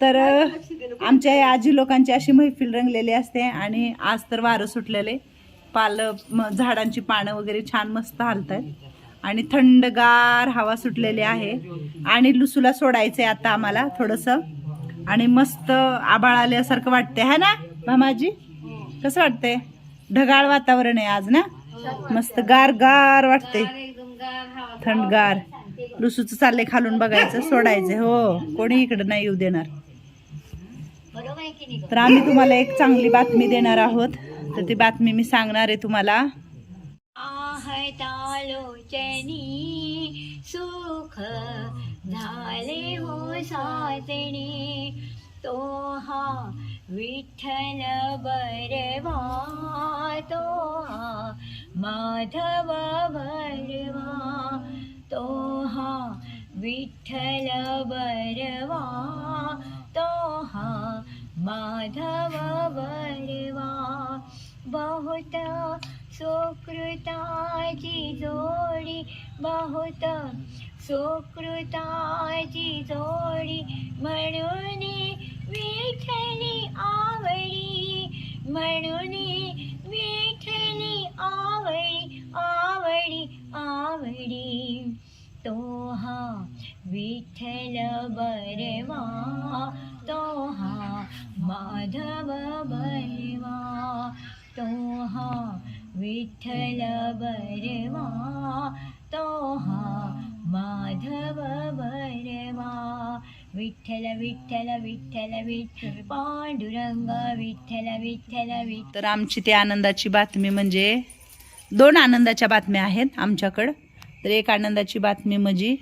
तर आमच्या या आजी लोकांची अशी मैफिल रंगलेली असते आणि आज तर वारं सुटलेले. पाल झाडांची पानं वगैरे छान मस्त हालतात आणि थंडगार हवा सुटलेली आहे. आणि लुसूला सोडायचंय आता आम्हाला थोडंसं. आणि मस्त आबाळ आल्यासारखं वाटते है ना भामाजी कसं वाटतंय? ढगाळ वातावरण आहे आज ना? मस्त गार गार वाटते थंडगार. लुसूचं चाललंय खालून बघायचं सोडायचं हो कोणी इकडं नाही येऊ देणार. तर आम्ही तुम्हाला एक चांगली बातमी देणार आहोत. तर ती बातमी मी सांगणार आहे तुम्हाला. सुख झाले हो साजणी तो हा विठ्ठल बरवा तो हा माधव भरवा विठ्ठल वरवा तो हा माधव वरवा. बहुत सुकृताची जोडी बहुत सुकृताची जोडी. म्हणून विठ्ठली आवडी म्हणून विठ्ठल बरवा तो हा माधव बलवा तो हा विठ्ठल बरवा तो हा माधव बरवा। विठ्ठल विठ्ठल विठ्ठल विठ्ठल पांडुरंग विठ्ठल विठ्ठल विठ्ठल। तर आमची ते आनंदाची बातमी म्हणजे दोन आनंदाच्या बातम्या आहेत आमच्याकडं. तर एक आनंदाची बातमी म्हणजे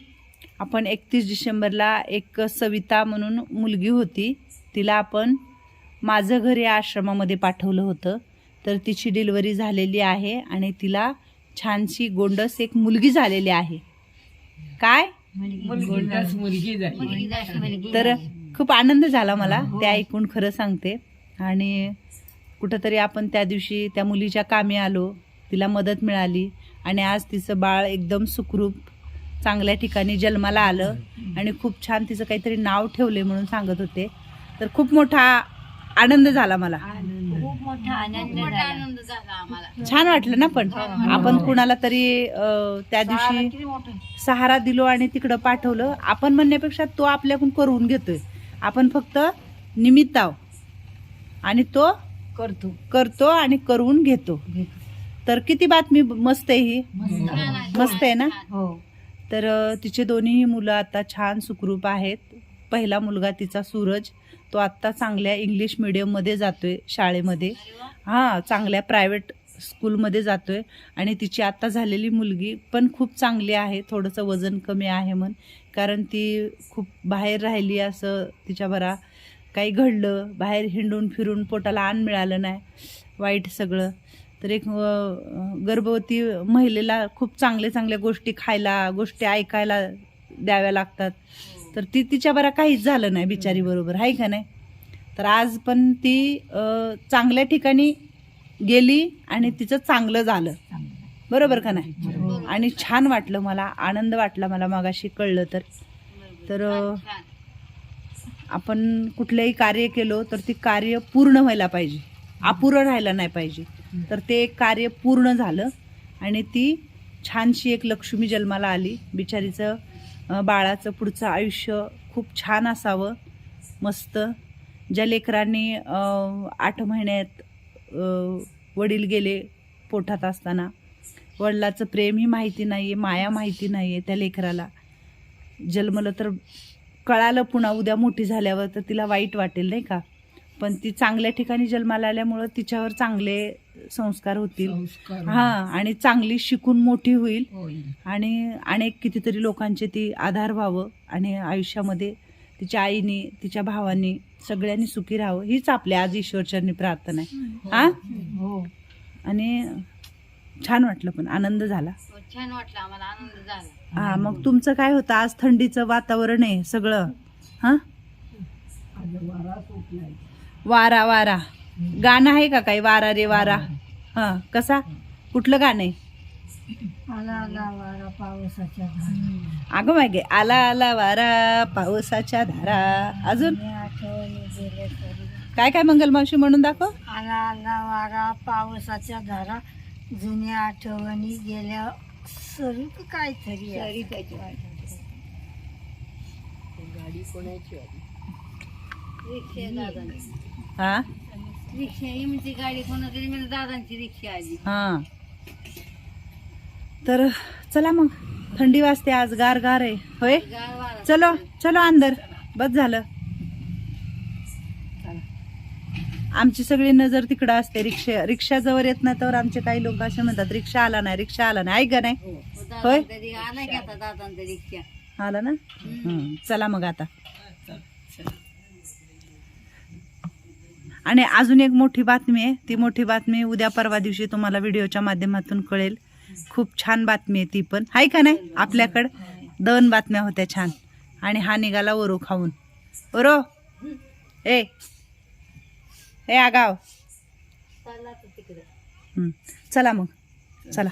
आपण एकतीस डिसेंबरला एक सविता म्हणून मुलगी होती. तिला आपण माझं घर या आश्रमामध्ये पाठवलं होतं. तर तिची डिलिव्हरी झालेली आहे आणि तिला छानशी गोंडस एक मुलगी झालेली आहे. काय? तर खूप आनंद झाला मला ते ऐकून खरं सांगते. आणि कुठंतरी आपण त्या दिवशी त्या मुलीच्या कामी आलो. तिला मदत मिळाली. आणि आज तिचं बाळ एकदम सुखरूप चांगल्या ठिकाणी जन्माला आलं आणि खूप छान तिचं काहीतरी नाव ठेवले म्हणून सांगत होते. तर खूप मोठा आनंद झाला मला. खूप मोठा आनंद झाला. छान वाटलं ना पण? आपण कुणाला तरी त्या दिवशी सहारा दिलो आणि तिकडं पाठवलं. आपण म्हणण्यापेक्षा तो आपल्याकडून करून घेतोय. आपण फक्त निमित्त आहो आणि तो करतो. करतो आणि करून घेतो. तर किती बातमी मस्त आहे ही. मस्त आहे ना? हो. तर तिचे दोन्ही मुलं आता छान सुखरूप आहेत. पहिला मुलगा तिचा सूरज तो आत्ता चांगल्या इंग्लिश मिडियममध्ये जातो आहे शाळेमध्ये. हां चांगल्या प्रायव्हेट स्कूलमध्ये जातो आहे आणि तिची आत्ता झालेली मुलगी पण खूप चांगली आहे. थोडंसं वजन कमी आहे म्हण. कारण ती खूप बाहेर राहिली असं तिच्या बरा काही घडलं. बाहेर हिंडून फिरून पोटाला आण मिळालं नाही. वाईट सगळं. तर एक गर्भवती महिलेला खूप चांगल्या चांगल्या गोष्टी खायला गोष्टी ऐकायला द्याव्या लागतात. तर ती तिच्या बरा काहीच झालं नाही बिचारी बरोबर आहे का नाही? तर आज पण ती चांगल्या ठिकाणी गेली आणि तिचं चांगलं झालं. बरोबर का नाही? आणि छान वाटलं मला आनंद वाटला मला मागाशी कळलं तर. तर आपण कुठलंही कार्य केलो तर ते कार्य पूर्ण व्हायला पाहिजे. अपुरं राहायला नाही पाहिजे. तर ते कार्य पूर्ण झालं आणि ती छानशी एक लक्ष्मी जन्माला आली. बिचारीचं बाळाचं पुढचं आयुष्य खूप छान असावं. मस्त. ज्या लेकरांनी आठ महिन्यात वडील गेले पोटात असताना वडिलाचं प्रेम ही माहिती नाही आहे माया माहिती नाही आहे त्या लेकराला. जन्मलं तर कळालं पुन्हा उद्या मोठी झाल्यावर तर तिला वाईट वाटेल नाही का? पण ती चांगल्या ठिकाणी जन्माला आल्यामुळं तिच्यावर चांगले संस्कार होतील. हा आणि चांगली शिकून मोठी होईल. आणि अनेक कितीतरी लोकांचे ती आधार व्हावं आणि आयुष्यामध्ये तिच्या आईने तिच्या भावांनी सगळ्यांनी सुखी राहावं हीच आपल्या आज ईश्वरचरणी प्रार्थना आहे. हा. हो? आणि छान वाटलं पण आनंद झाला. छान वाटलं आम्हाला आनंद झाला. हा मग तुमचं काय होतं? आज थंडीचं वातावरण आहे सगळं. हा? वारा वारा. गाणं आहे का काही? वारा रे वारा. हा. कसा? कुठलं गाणं आहे? आला आला वारा पावसाच्या अगं मागे आला आला वारा पावसाच्या धारा. अजून? काय काय मंगलमावशी म्हणून दाखव. आला आला वारा पावसाच्या धारा. जुन्या आठवणी गेल्या सरी की काहीतरी आहे. गाडी कोणाची हा? रिक्षा ही म्हणजे गाडी म्हणजे दादांची रिक्षा आली. हा. तर चला मग थंडी वाजते आज गार गार आहे. होय? चलो चलो अंदर. बस झालं. आमची सगळी नजर तिकडं असते रिक्षा रिक्षा जवळ येत नाही तर आमचे काही लोक असे म्हणतात रिक्षा आला नाही रिक्षा आला नाही. ऐक नाही? होय? दादा तरी आला की आता दादांचा रिक्षा. आला ना? हं, चला मग आता. आणि अजून एक मोठी बातमी आहे. ती मोठी बातमी उद्या परवा दिवशी तुम्हाला व्हिडिओच्या माध्यमातून कळेल. खूप छान बातमी आहे ती पण. आहे का नाही? आपल्याकडं दोन बातम्या होत्या छान. आणि हा निघाला ओरो खाऊन. ओरो! ए! ए आगाव. चला मग. चला.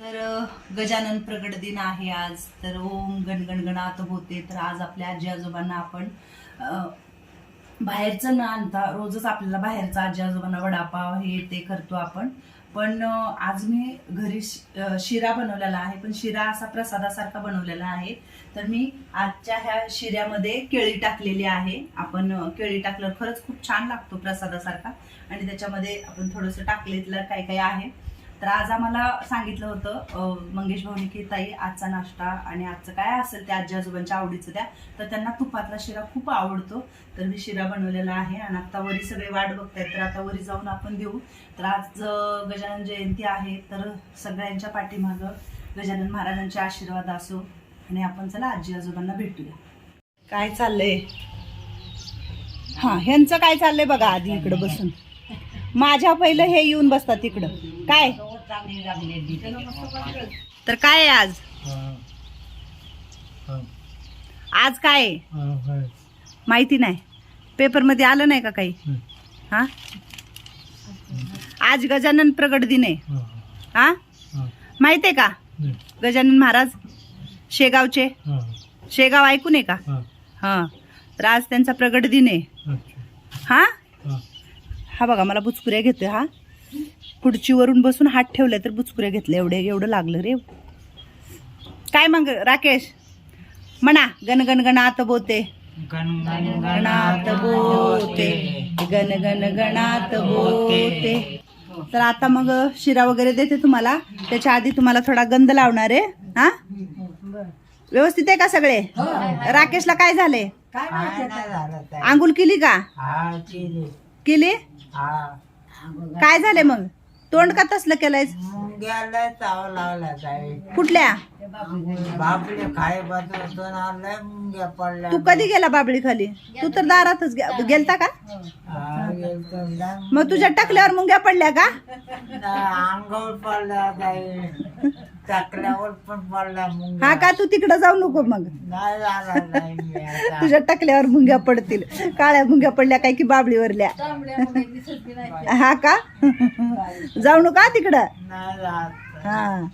तर गजानन प्रगट दिन आहे आज. तर ओम गणगणगणात होते. तर आज आपल्या आजी आजोबांना आपण बाहेरचं न आणता रोजच आपल्याला बाहेरचा आजी आजोबांना वडापाव हे ते करतो आपण. पण आज मी घरी शि- शिरा बनवलेला आहे. पण शिरा असा प्रसादासारखा बनवलेला आहे. तर मी आजच्या ह्या शिऱ्यामध्ये केळी टाकलेली आहे. आपण केळी टाकल्यावर खरंच खूप छान लागतो प्रसादासारखा. आणि त्याच्यामध्ये आपण थोडंसं टाकलेलं काय काय आहे तर आज आम्हाला सांगितलं होतं मंगेश भाऊनी की ताई आजचा नाश्ता आणि आजचं काय असेल त्या आजी आजोबांच्या आवडीचं त्या तर त्यांना तुपातला शिरा खूप आवडतो. तर मी शिरा बनवलेला आहे आणि आता वरी सगळे वाट बघतायत. तर आता वरी जाऊन आपण देऊ. तर आज गजानन जयंती आहे तर सगळ्यांच्या पाठीमागं गजानन महाराजांचे आशीर्वाद असो आणि आपण चला आजी आजोबांना भेटूया. काय चाललंय? हा ह्यांचं काय चाललंय बघा आधी इकडं बसून. माझ्या पहिलं हे येऊन बसतात इकडं. काय? तर काय आहे आज? आज काय? आहे? माहिती नाही. पेपरमध्ये आलं नाही का काही? हा? आज गजानन प्रगट दिन आहे. हा. माहीत आहे का? गजानन महाराज शेगावचे. शेगाव ऐकून आहे का? हा. तर आज त्यांचा प्रगट दिन आहे. हा. हा बघा मला बुचकुऱ्या घेतोय हा. खुर्चीवरून बसून हात ठेवले तर बुचकुऱ्या घेतले एवढे एवढं लागलं रे. काय मग राकेश? म्हणा गण गण गणात बोते. गणात बोते. गण गण गणात बोते. तर आता मग शिरा वगैरे देते तुम्हाला. त्याच्या आधी तुम्हाला थोडा गंध लावणार आहे. हा? व्यवस्थित आहे का सगळे? राकेशला काय झाले? आंघोळ केली का? केली. काय झाले मग? तोंड का तसलं केलंय मुंग्याला चाव लावला काय कुठल्या? बापले खाय बदलतो आणलाय मुंग्या पडल्या. तू कधी गेला बाबळी खाली? तू तर दारातच गे- गेलता का? हा. मग तुझ्या टाकल्यावर मुंग्या पडल्या का? अंगावर पडल्या टाकल्यावर पण मुंग्या हा का? तू तिकडं जाऊ नको मग. नाही झाला नाही मी आता. तुझ्या टाकल्यावर मुंग्या पडतील. काळ्या मुंग्या पडल्या काय की बाबळीवरल्या? हा का? जाऊ नका तिकडं. नाही जात हा.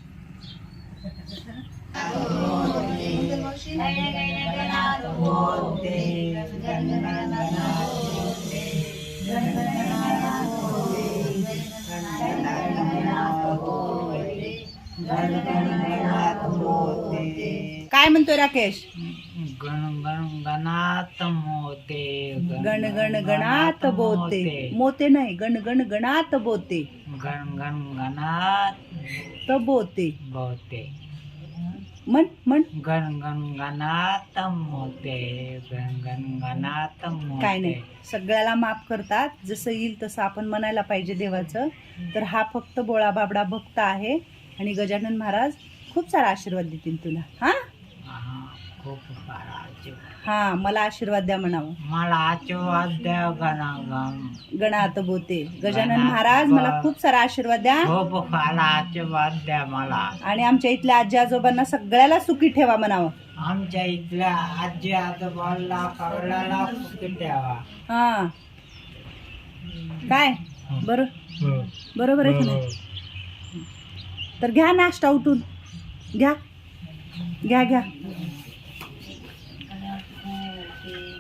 काय म्हणतोय राकेश? गण गण गणात मोते गण गण गणात बोते. मोते. नाही गण गण गणात बोते. गण गण गणात तबोते बोते. म्हण म्हण. गण गण गणात मोते गण गण गणात काय नाही सगळ्याला माफ करतात. जसं येईल तसं आपण म्हणायला पाहिजे देवाचं. तर हा फक्त बोळा बाबडा भक्त आहे. आणि गजानन महाराज खूप सारा आशीर्वाद देतील तुला. हा? हा, खूप सारा आशीर्वाद. हा मला आशीर्वाद द्या म्हणावं. मला आशीर्वाद द्या गणा गण गणात बोते. गजानन महाराज मला खूप सारा आशीर्वाद द्या. खूप सारा आशीर्वाद द्या मला. आणि आमच्या इथल्या आजी आजोबांना सगळ्याला सुखी ठेवा म्हणावं. आमच्या इथल्या आजी आजोबाला सुखी ठेवा. हा. काय? बर. बरोबर आहे की नाही? तर घ्या नाश्ता उठून. घ्या. घ्या घ्या.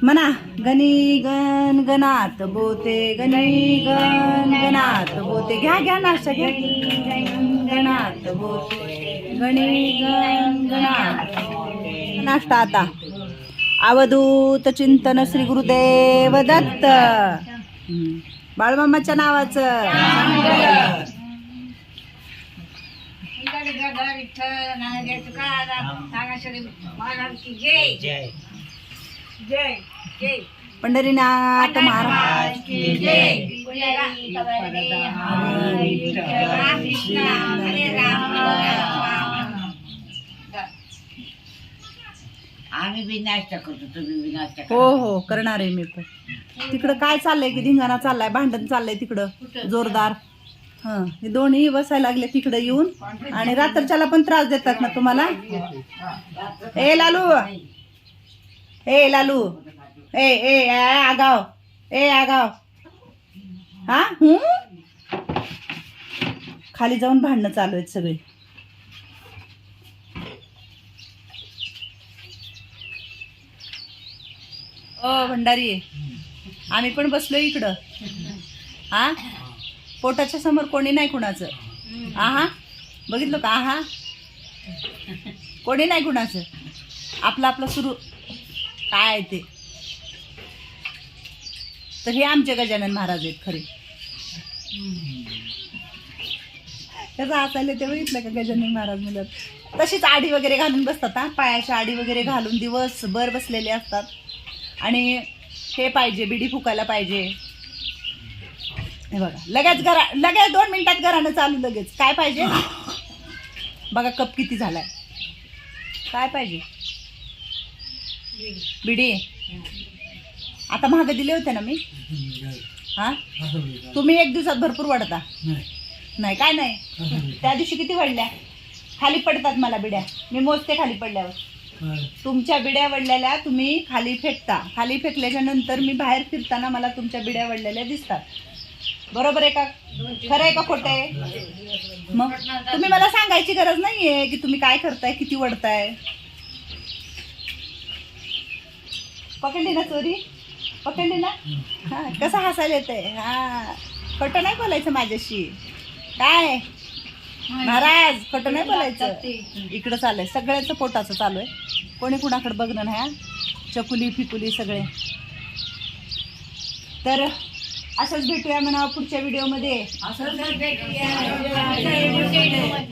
म्हणा गणी गण गणात बोते गणी गण गणात बोते. घ्या घ्या नाश्ता घ्या. गणात बोते गणी गण गणात नाश्ता आता. अवधूत चिंतन श्री गुरुदेव दत्त. बाळमामाच्या नावाचं. जय. पंढरीनाथ महाराज आम्ही बी नाश्ता करतो तुम्ही बी नाश्ता हो हो करणार आहे मी पण. तिकडं काय चाललंय की धिंगाणा चाललाय भांडण चाललंय तिकडं? जोरदार. हं हे दोन्ही बसायला लागले तिकडं येऊन. आणि रात्रच्याला पण त्रास देतात ना तुम्हाला? ए लालू. ए लालू. ए ए ए, आगाव. ए आगाव. हा हूं? खाली जाऊन भांडणं चालू आहेत सगळे. ओ भंडारी. आम्ही पण बसलो इकडं. हा? पोटाच्या समोर कोणी नाही कुणाचं. आहा? बघितलं का? आहा? कोणी नाही कुणाचं. आपलं आपलं सुरू. काय आहे ते? तर हे आमचे गजानन महाराज आहेत खरे. त्याचा हसायला ते बघितलं का गजानन महाराज मुलं तशीच आडी वगैरे घालून बसतात हा? पायाच्या आडी वगैरे घालून दिवसभर बसलेले असतात. आणि हे पाहिजे बिडी फुकायला पाहिजे. हे बघा. लगेच घरा लगेच दोन मिनिटात घरानं चालू लगेच. काय पाहिजे? बघा कप किती झालाय. काय पाहिजे? बिडी. आता महाग दिले होते ना मी. हा? तुम्ही एक दिवसात भरपूर वाढता. नाही काय नाही. त्या दिवशी किती वाढल्या? खाली पडतात मला बिड्या. मी मोजते खाली पडल्यावर. तुमच्या बिड्या वडलेल्या तुम्ही खाली फेकता. खाली फेकल्याच्या नंतर मी बाहेर फिरताना मला तुमच्या बिड्या वडलेल्या दिसतात. बरोबर आहे का? खरं आहे का खोटं आहे? मग तुम्ही मला सांगायची गरज नाहीये की तुम्ही काय करताय किती वडताय. पकडली ना चोरी? पकडली ना? हा कसं हसायला येतंय? हा खोटं नाही बोलायचं माझ्याशी. काय? महाराज खोटं नाही बोलायचं. इकडं चाललंय. सगळ्याचं पोटाचं चालू आहे कोणी कुणाकडे बघणं नाही हा. चकुली फिकुली सगळे. तर असंच भेटूया म्हणा पुढच्या व्हिडिओमध्ये